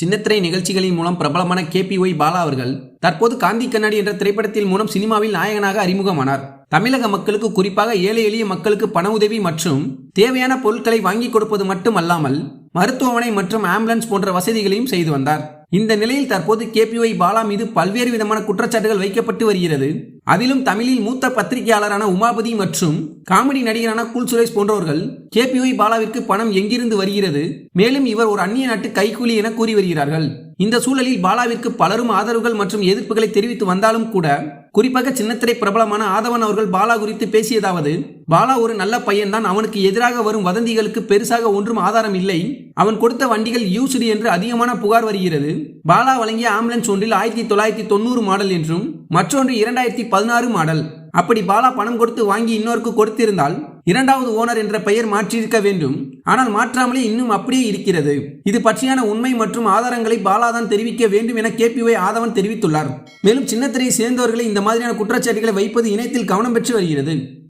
சின்னத்திரை நிகழ்ச்சிகளின் மூலம் பிரபலமான கேபிஒய் பாலா அவர்கள் தற்போது காந்தி கண்ணாடி என்ற திரைப்படத்தின் மூலம் சினிமாவில் நாயகனாக அறிமுகமானார். தமிழக மக்களுக்கு குறிப்பாக ஏழை எளிய மக்களுக்கு பண உதவி மற்றும் தேவையான பொருட்களை வாங்கி கொடுப்பது மட்டுமல்லாமல் மருத்துவமனை மற்றும் ஆம்புலன்ஸ் போன்ற வசதிகளையும் செய்து வந்தார். இந்த நிலையில் தற்போது கேபிஒய் பாலா மீது பல்வேறு விதமான குற்றச்சாட்டுகள் வைக்கப்பட்டு வருகிறது. அதிலும் தமிழில் மூத்த பத்திரிகையாளரான உமாபதி மற்றும் காமெடி நடிகரான குல் சுரேஷ் போன்றவர்கள் கேபிஒய் பாலாவிற்கு பணம் எங்கிருந்து வருகிறது? மேலும் இவர் ஒரு அந்நிய நாட்டு கைக்கூலி என கூறி வருகிறார்கள். இந்த சூழலில் பாலாவிற்கு பலரும் ஆதரவுகள் மற்றும் எதிர்ப்புகளை தெரிவித்து வந்தாலும் கூட குறிப்பாக சின்னத்திரை பிரபலமான ஆதவன் அவர்கள் பாலா குறித்து பேசியதாவது பாலா ஒரு நல்ல பையன்தான் அவனுக்கு எதிராக வரும் வதந்திகளுக்கு பெருசாக ஒன்றும் ஆதாரம் இல்லை. அவன் கொடுத்த வண்டிகள் யூஸ்டு என்று அதிகமான புகார் வருகிறது. பாலா வழங்கிய ஆம்புலன்ஸ் ஒன்றில் ஆயிரத்தி தொள்ளாயிரத்தி தொண்ணூறு மாடல் என்றும் மற்றொன்று இரண்டாயிரத்தி பதினாறு மாடல். அப்படி பாலா பணம் கொடுத்து வாங்கி இன்னொருக்கு கொடுத்திருந்தால் இரண்டாவது ஓனர் என்ற பெயர் மாற்றியிருக்க வேண்டும். ஆனால் மாற்றாமலே இன்னும் அப்படியே இருக்கிறது. இது பற்றியான உண்மை மற்றும் ஆதாரங்களை பாலாதான் தெரிவிக்க வேண்டும் என கேபிஒய் ஆதவன் தெரிவித்துள்ளார். மேலும் சின்னத்திரையை சேர்ந்தவர்களை இந்த மாதிரியான குற்றச்சாட்டுகளை வைப்பது இணையத்தில் கவனம் பெற்று வருகிறது.